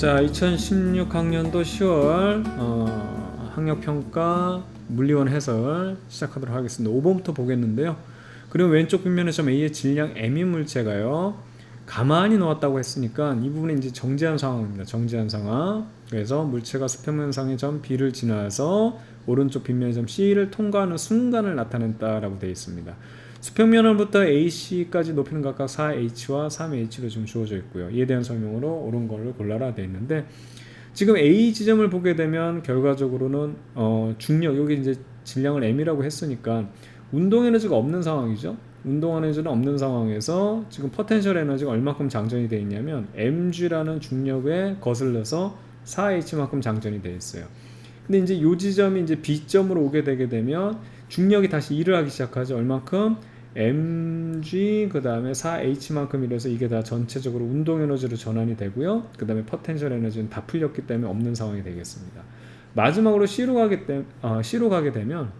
자, 2016학년도 10월 어, 학력평가 물리원 해설 시작하도록 하겠습니다. 5번부터 보겠는데요. 그리고 왼쪽 빗면에 점 A의 질량 M인 물체가요. 가만히 놓았다고 했으니까 이 부분이 이제 정지한 상황입니다. 정지한 상황. 그래서 물체가 수평면상의 점 B를 지나서 오른쪽 빗면의 점 C를 통과하는 순간을 나타낸다라고 되어 있습니다. 수평면으로부터 AC까지 높이는 각각 4H와 3H로 지금 주어져 있고요. 이에 대한 설명으로 옳은 걸로 골라라 되어 있는데 지금 A 지점을 보게 되면 결과적으로는 어, 중력 여기 이제 질량을 M이라고 했으니까 운동 에너지가 없는 상황이죠. 운동 에너지는 없는 상황에서 지금 포텐셜 에너지가 얼마큼 장전이 되어 있냐면 mg라는 중력에 거슬러서 4h만큼 장전이 되어 있어요. 근데 이제 요 지점이 이제 B점으로 오게 되게 되면 중력이 다시 일을 하기 시작하죠. 얼마큼? mg 그 다음에 4h만큼 이래서 이게 다 전체적으로 운동 에너지로 전환이 되고요. 그 다음에 포텐셜 에너지는 다 풀렸기 때문에 없는 상황이 되겠습니다. 마지막으로 C로 가게 되, 어, C로 가게 되면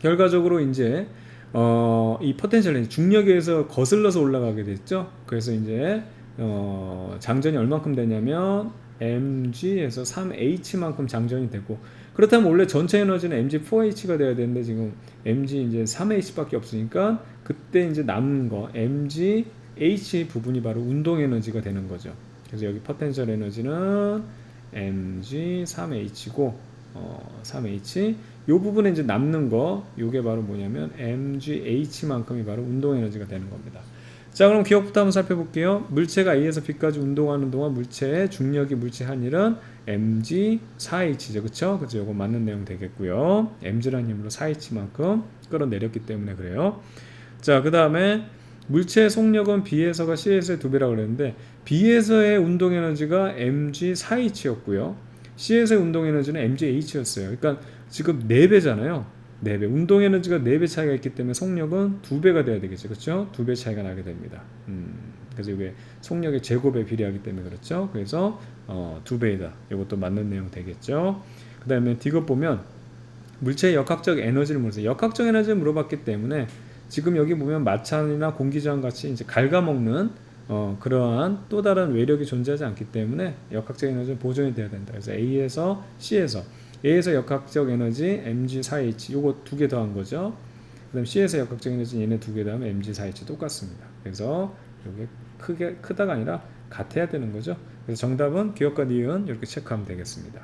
결과적으로 이제 어, 이 포텐셜 에너지 중력에 의해서 거슬러서 올라가게 됐죠. 그래서 이제 어, 장전이 얼마큼 되냐면 mg에서 3h만큼 장전이 되고 그렇다면 원래 전체 에너지는 mg4h가 돼야 되는데 지금 mg 이제 3h밖에 없으니까 그때 이제 남는 거 mg h 부분이 바로 운동 에너지가 되는 거죠. 그래서 여기 포텐셜 에너지는 mg 3h고 어, 3h 요 부분에 이제 남는 거 요게 바로 뭐냐면 mgh만큼이 바로 운동 에너지가 되는 겁니다. 자 그럼 기억부터 한번 살펴볼게요. 물체가 A에서 B까지 운동하는 동안 물체의 중력이 물체 한 일은 mg 4h죠, 그렇죠? 그죠? 요거 맞는 내용 되겠고요. mg라는 힘으로 4h만큼 끌어내렸기 때문에 그래요. 자 그 다음에 물체의 속력은 B에서가 C에서의 두 배라고 그랬는데 B에서의 운동 에너지가 mg 4h였고요. C에서의 운동 에너지는 mgh였어요. 그러니까 지금 4배잖아요. 4배. 운동 에너지가 4배 차이가 있기 때문에 속력은 2배가 돼야 되겠죠. 그렇죠? 2배 차이가 나게 됩니다. 음, 그래서 이게 속력의 제곱에 비례하기 때문에 그렇죠. 그래서 어, 2배이다. 이것도 맞는 내용 되겠죠. 그 다음에 디귿 보면 물체의 역학적 에너지를 물어서 역학적 에너지를 물어봤기 때문에 지금 여기 보면 마찬이나 공기저항 같이 이제 갉아먹는 어, 그러한 또 다른 외력이 존재하지 않기 때문에 역학적 에너지는 보존이 돼야 된다. 그래서 A에서 C에서 A에서 역학적 에너지 mg4h 요거 두 개 더한 거죠. 그다음 C에서 역학적 에너지 얘네 두 개 더하면 mg4h 똑같습니다. 그래서 이게 크게 크다가 아니라 같아야 되는 거죠. 그래서 정답은 기억과 니은 이렇게 체크하면 되겠습니다.